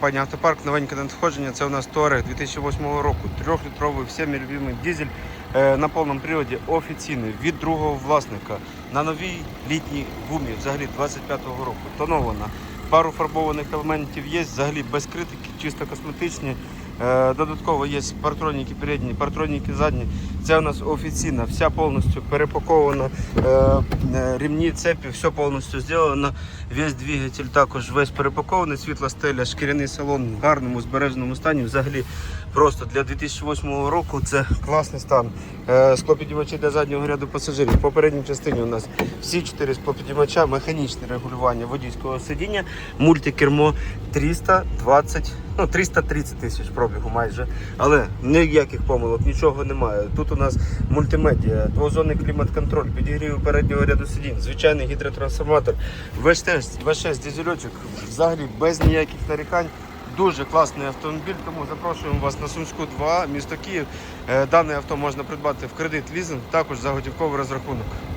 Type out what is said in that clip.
компанія Автопарк. Новеньке надходження. Це у нас Touareg 2008 року. Трьохлітровий, всіми любимий дизель е, на повному приводі офіційний від другого власника на новій літній гумі, взагалі 25-го року. Тонована. Пару фарбованих елементів є, взагалі без критики, чисто косметичні. Е, Додатково є партроніки передні, партроніки задні. Це у нас офіційна, вся повністю перепакована. Е, е, Рівні цепі, все повністю зроблено. Весь двигатель також весь перепакований, світла стеля, шкіряний салон в гарному збереженому стані. Взагалі просто для 2008 року це класний стан. Е, для заднього ряду пасажирів. В попередній частині у нас всі чотири склопідіймача, механічне регулювання водійського сидіння, мультикермо 320, ну 330 тисяч пробігу майже. Але ніяких помилок, нічого немає. Тут у нас мультимедіа, двозонний клімат-контроль, підігрів переднього ряду сидінь, звичайний гідротрансформатор, V6, V6 дизельочок, взагалі без ніяких нарікань. Дуже класний автомобіль, тому запрошуємо вас на Сумську 2, місто Київ. Е, Дане авто можна придбати в кредит лізинг, також за готівковий розрахунок.